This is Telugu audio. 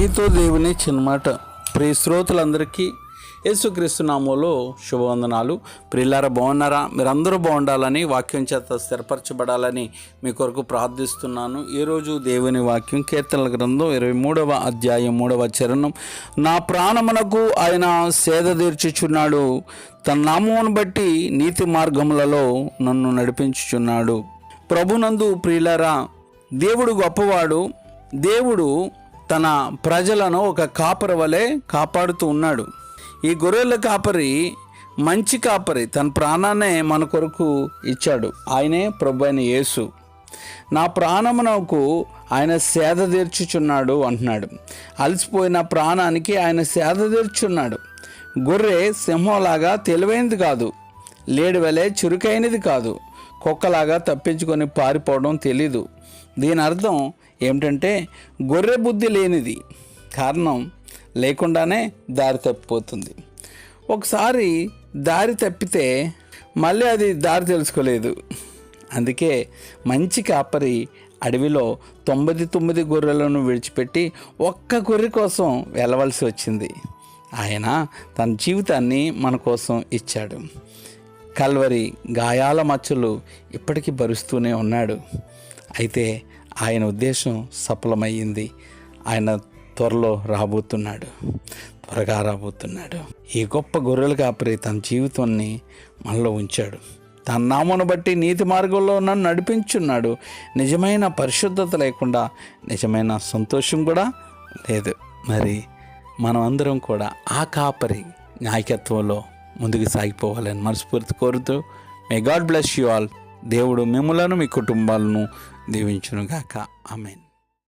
నీతో దేవుని చిన్నమాట. ప్రియ శ్రోతలందరికీ యేసుక్రీస్తు నామంలో శుభవందనాలు. ప్రిల్లార బాగున్నారా? మీరందరూ బాగుండాలని వాక్యం చేత స్థిరపరచబడాలని మీ కొరకు ప్రార్థిస్తున్నాను. ఈరోజు దేవుని వాక్యం కీర్తనల గ్రంథం ఇరవై మూడవ అధ్యాయం మూడవ చరణం. నా ప్రాణమునకు ఆయన సేద తీర్చుచున్నాడు. తన నామమును బట్టి నీతి మార్గములలో నన్ను నడిపించుచున్నాడు. ప్రభునందు ప్రియులారా దేవుడు గొప్పవాడు. దేవుడు తన ప్రజలను ఒక కాపరి వలె కాపాడుతూ ఉన్నాడు. ఈ గొర్రెల కాపరి మంచి కాపరి తన ప్రాణాన్నే మన కొరకు ఇచ్చాడు. ఆయనే ప్రభు అయిన యేసు. నా ప్రాణమునకు ఆయన సేద తీర్చుచున్నాడు అంటున్నాడు. అలసిపోయిన ప్రాణానికి ఆయన సేద తీర్చున్నాడు. గొర్రె సింహంలాగా తెలివైనది కాదు. లేడివలే చురుకైనది కాదు. కుక్కలాగా తప్పించుకొని పారిపోవడం తెలీదు. దీని అర్థం ఏమిటంటే గొర్రె బుద్ధి లేనిది కారణం లేకుండానే దారి తప్పిపోతుంది. ఒకసారి దారి తప్పితే మళ్ళీ అది దారి తెలుసుకోలేదు. అందుకే మంచి కాపరి అడవిలో తొంభై తొమ్మిది గొర్రెలను విడిచిపెట్టి ఒక్క గొర్రె కోసం వెళ్ళవలసి వచ్చింది. ఆయన తన జీవితాన్ని మన కోసం ఇచ్చాడు. కల్వరి గాయాల మచ్చలు ఇప్పటికీ భరుస్తూనే ఉన్నాడు. అయితే ఆయన ఉద్దేశం సఫలమయ్యింది. ఆయన త్వరలో రాబోతున్నాడు. త్వరగా రాబోతున్నాడు. ఈ గొప్ప గొర్రెలు కాపరి తన జీవితాన్ని మనలో ఉంచాడు. తన నామను బట్టి నీతి మార్గంలో నన్ను నడిపించున్నాడు. నిజమైన పరిశుద్ధత లేకుండా నిజమైన సంతోషం కూడా లేదు. మరి మనం అందరం కూడా ఆ కాపరి నాయకత్వంలో ముందుకు సాగిపోవాలని మనస్ఫూర్తి కోరుతూ may God bless you all దేవుడు మిమ్మలను మీ కుటుంబాలను దీవించునుగాక. ఆమెన్.